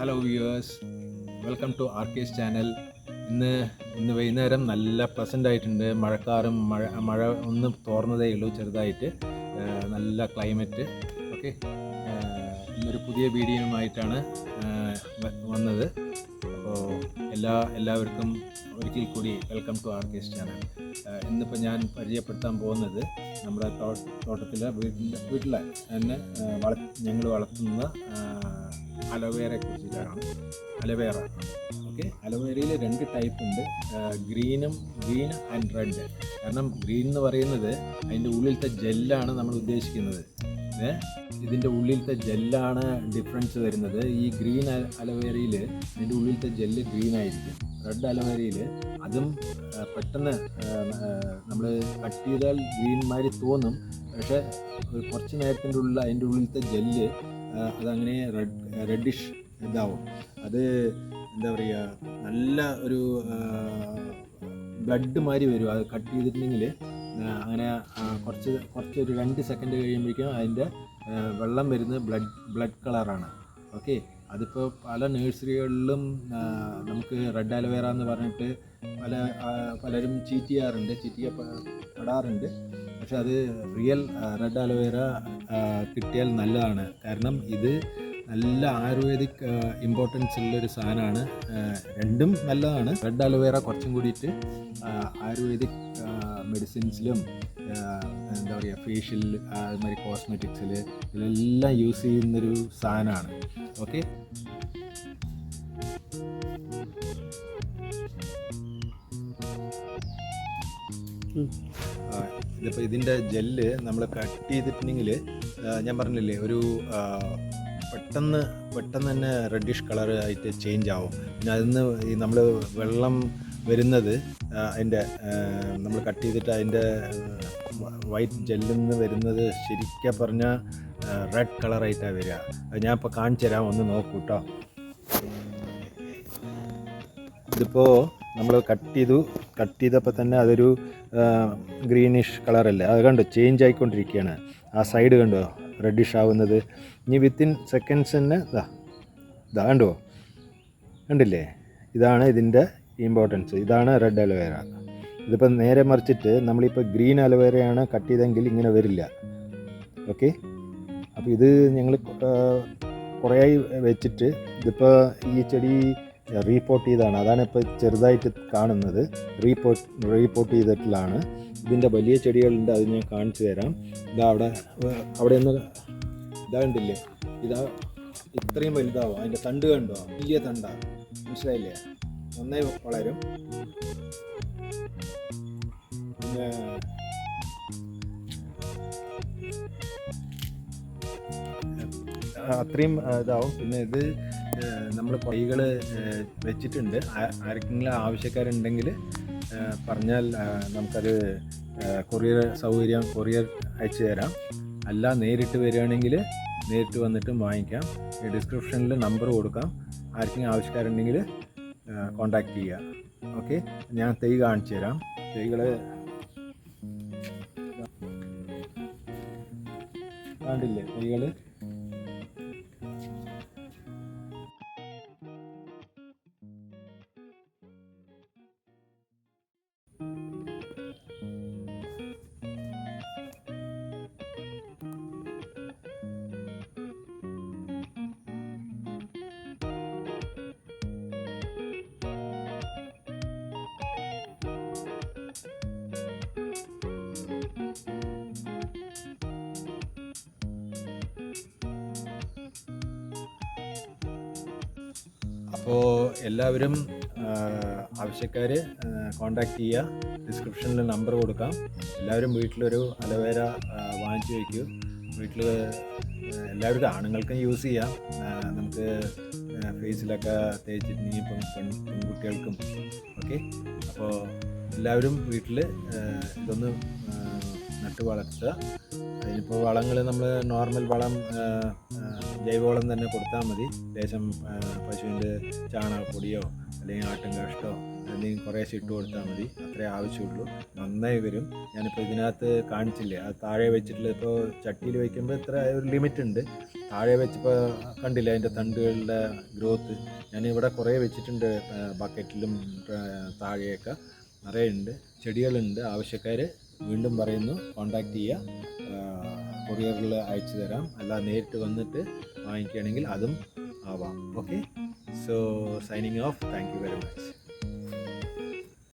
Hello viewers welcome to R K S channel ഇന്ന് ഇന്ന് വൈകുന്നേരം നല്ല പ്ലസന്റ് ആയിട്ടുണ്ട്. മഴക്കാറും മഴ മഴ ഒന്ന് തോർന്നതേ ഉള്ളൂ ചെറുതായിട്ട്. നല്ല ക്ലൈമറ്റ് ഓക്കെ ഇന്നൊരു പുതിയ വീഡിയോയുമായിട്ടാണ് വന്നത്. അപ്പോൾ എല്ലാ എല്ലാവർക്കും ഒരിക്കൽ കൂടി welcome to R K S channel ഇന്നിപ്പോൾ ഞാൻ പരിചയപ്പെടുത്താൻ പോകുന്നത് നമ്മുടെ തോട്ടത്തിലെ വീട്ടിന്റെ വീട്ടിലെ തന്നെ വള ഞങ്ങൾ വളർത്തുന്ന അലോവേറയെ കുറിച്ചിട്ടാണ്. അലോവേറ. ഓക്കെ? അലോവേറയിൽ രണ്ട് ടൈപ്പ് ഉണ്ട്. ഗ്രീനും ഗ്രീൻ ആൻഡ് റെഡ്. കാരണം ഗ്രീൻ എന്ന് പറയുന്നത് അതിന്റെ ഉള്ളിലത്തെ ജെല്ലാണ് നമ്മൾ ഉദ്ദേശിക്കുന്നത്. ഇതിന്റെ ഉള്ളിലത്തെ ജെല്ലാണ് ഡിഫറൻസ് വരുന്നത്. ഈ ഗ്രീൻ അലോവേറയിൽ അതിന്റെ ഉള്ളിലത്തെ ജെല്ല് ഗ്രീൻ ആയിരിക്കും. റെഡ് അലോവേറയിൽ അതും പെട്ടെന്ന് നമ്മൾ കട്ട് ചെയ്താൽ ഗ്രീൻ മാതിരി തോന്നും. പക്ഷേ കുറച്ച് നേരത്തിന്റെ ഉള്ളിൽ അതിന്റെ ഉള്ളിലത്തെ ജെല്ല് അതങ്ങനെ റെഡ് റെഡിഷ് ഇതാവും. അത് എന്താ പറയുക നല്ല ഒരു ബ്ലഡ് മാതിരി വരും. അത് കട്ട് ചെയ്തിട്ടുണ്ടെങ്കിൽ അങ്ങനെ കുറച്ച് കുറച്ച് ഒരു രണ്ട് സെക്കൻഡ് കഴിയുമ്പോഴേക്കും അതിന്റെ വെള്ളം വരുന്നത് ബ്ലഡ് ബ്ലഡ് കളറാണ് ഓക്കെ അതിപ്പോൾ പല നഴ്സറികളിലും നമുക്ക് റെഡ് അലോവേറ എന്ന് പറഞ്ഞിട്ട് പല പലരും ചീറ്റ് ചെയ്യാറുണ്ട് ചീറ്റ് ചെയ്യപ്പെടാറുണ്ട് പക്ഷെ അത് റിയൽ റെഡ് അലോവേര കിട്ടിയാൽ നല്ലതാണ്. കാരണം ഇത് നല്ല ആയുർവേദിക് ഇമ്പോർട്ടൻസ് ഉള്ളൊരു സാധനമാണ്. രണ്ടും നല്ലതാണ്. റെഡ് അലോവേറ കുറച്ചും കൂടിയിട്ട് ആയുർവേദിക് മെഡിസിൻസിലും എന്താ പറയുക ഫേഷ്യൽ അതുമാതിരി കോസ്മെറ്റിക്സിൽ ഇതിലെല്ലാം യൂസ് ചെയ്യുന്നൊരു സാധനമാണ്. ഓക്കെ ഇതിപ്പോൾ ഇതിന്റെ ജെല്ല് നമ്മൾ കട്ട് ചെയ്തിട്ടുണ്ടെങ്കിൽ ഞാൻ പറഞ്ഞില്ലേ ഒരു പെട്ടെന്ന് പെട്ടെന്ന് തന്നെ റെഡിഷ് കളർ ആയിട്ട് ചേഞ്ച് ആവും. പിന്നെ അതിന്ന് ഈ നമ്മൾ വെള്ളം വരുന്നത് അതിന്റെ നമ്മൾ കട്ട് ചെയ്തിട്ട് അതിന്റെ വൈറ്റ് ജെല്ലിൽ നിന്ന് വരുന്നത് ശരിക്കും പറഞ്ഞാൽ റെഡ് കളറായിട്ടാണ് വരിക ഞാൻ ഇപ്പോൾ കാണിച്ചു തരാം ഒന്ന് നോക്കൂട്ടോ ഇതിപ്പോൾ നമ്മൾ കട്ട് ചെയ്തു കട്ട് ചെയ്തപ്പോൾ തന്നെ അതൊരു ഗ്രീനിഷ് കളറല്ലേ അത് കണ്ടോ? ചേഞ്ച് ആയിക്കൊണ്ടിരിക്കുകയാണ്. ആ സൈഡ് കണ്ടോ? റെഡിഷ് ആവുന്നത്. ഇനി വിത്തിൻ സെക്കൻഡ്സ് തന്നെ ഇതാ ഇതാ കണ്ടോ? കണ്ടില്ലേ? ഇതാണ് ഇതിന്റെ ഇമ്പോർട്ടൻസ് ഇതാണ് റെഡ് അലോവേറ ഇതിപ്പോൾ നേരെ മറിച്ചിട്ട് നമ്മളിപ്പോൾ ഗ്രീൻ അലോവേറയാണ് കട്ട് ചെയ്തെങ്കിൽ ഇങ്ങനെ വരില്ല. ഓക്കെ അപ്പോൾ ഇത് ഞങ്ങൾ കുറേ വെച്ചിട്ട് ഇതിപ്പോൾ ഈ ചെടി റീപോർട്ട് ചെയ്താണ്. അതാണ് ഇപ്പോൾ ചെറുതായിട്ട് കാണുന്നത്. റീപോർട്ട് റീപോർട്ട് ചെയ്തിട്ടുള്ളതാണ് ഇതിന്റെ വലിയ ചെടികളുണ്ട് അത് ഞാൻ കാണിച്ചു തരാം. ഇതാ അവിടെ അവിടെ ഒന്ന് ഇതാ കണ്ടില്ലേ? ഇതാ ഇത്രയും വലുതാവും. അതിന്റെ തണ്ട് കണ്ടോ? വലിയ തണ്ടാ. മനസ്സിലായില്ലേ? നന്നായി വളരും. പിന്നെ അത്രയും ഇതാവും. പിന്നെ ഇത് നമ്മൾ പൈകൾ വെച്ചിട്ടുണ്ട്. ആർക്കെങ്കിലും ആവശ്യക്കാരുണ്ടെങ്കിൽ പറഞ്ഞാൽ നമുക്കത് കൊറിയർ സൗകര്യം കൊറിയർ അയച്ചു തരാം. അല്ല നേരിട്ട് വരികയാണെങ്കിൽ നേരിട്ട് വന്നിട്ടും വാങ്ങിക്കാം. ഡിസ്ക്രിപ്ഷനിൽ നമ്പർ കൊടുക്കാം. ആർക്കെങ്കിലും ആവശ്യക്കാരുണ്ടെങ്കിൽ കോണ്ടാക്ട് ചെയ്യുക ഓക്കെ? ഞാൻ തൈ കാണിച്ചു തരാം. തൈകൾ കണ്ടില്ലേ? തൈകൾ അപ്പോൾ എല്ലാവരും ആവശ്യക്കാർ കോണ്ടാക്ട് ചെയ്യുക ഡിസ്ക്രിപ്ഷനിൽ നമ്പർ കൊടുക്കാം. എല്ലാവരും വീട്ടിലൊരു അലവേര വാങ്ങിച്ചു വയ്ക്കൂ വീട്ടിൽ എല്ലാവർക്കും ആണുങ്ങൾക്കും യൂസ് ചെയ്യാം. നമുക്ക് ഫേസിലൊക്കെ തേച്ചിട്ട് ഇപ്പം പെൺ പെൺകുട്ടികൾക്കും. ഓക്കെ? അപ്പോൾ എല്ലാവരും വീട്ടിൽ ഇതൊന്ന് നട്ട് വളർത്തുക അതിനിപ്പോൾ വളങ്ങൾ നമ്മൾ നോർമൽ വളം ജൈവവളം തന്നെ കൊടുത്താൽ മതി. ലേശം പശുവിന്റെ ചാണകപ്പൊടിയോ അല്ലെങ്കിൽ ആട്ടും കാഷ്ടോ അല്ലെങ്കിൽ കുറേശ്ശെ ഇട്ട് കൊടുത്താൽ മതി. അത്രേ ആവശ്യമുള്ളൂ. നന്നായി വരും. ഞാനിപ്പോൾ ഇതിനകത്ത് കാണിച്ചില്ലേ? അത് താഴെ വെച്ചിട്ടില്ല ഇപ്പോൾ ചട്ടിയിൽ വയ്ക്കുമ്പോൾ ഇത്ര ഒരു ലിമിറ്റ് ഉണ്ട്. താഴെ വെച്ചപ്പോൾ കണ്ടില്ല അതിന്റെ തണ്ടുകളുടെ ഗ്രോത്ത് ഞാൻ ഇവിടെ കുറേ വെച്ചിട്ടുണ്ട് ബക്കറ്റിലും താഴെയൊക്കെ. നിറയെ ഉണ്ട്. ചെടികളുണ്ട്. ആവശ്യക്കാർ വീണ്ടും പറയുന്നു കോണ്ടാക്ട് ചെയ്യുക. കൊറിയറിൽ അയച്ചു തരാം. അല്ല നേരിട്ട് വന്നിട്ട് വാങ്ങിക്കുകയാണെങ്കിൽ അതും ആവാം. Okay so signing off thank you very much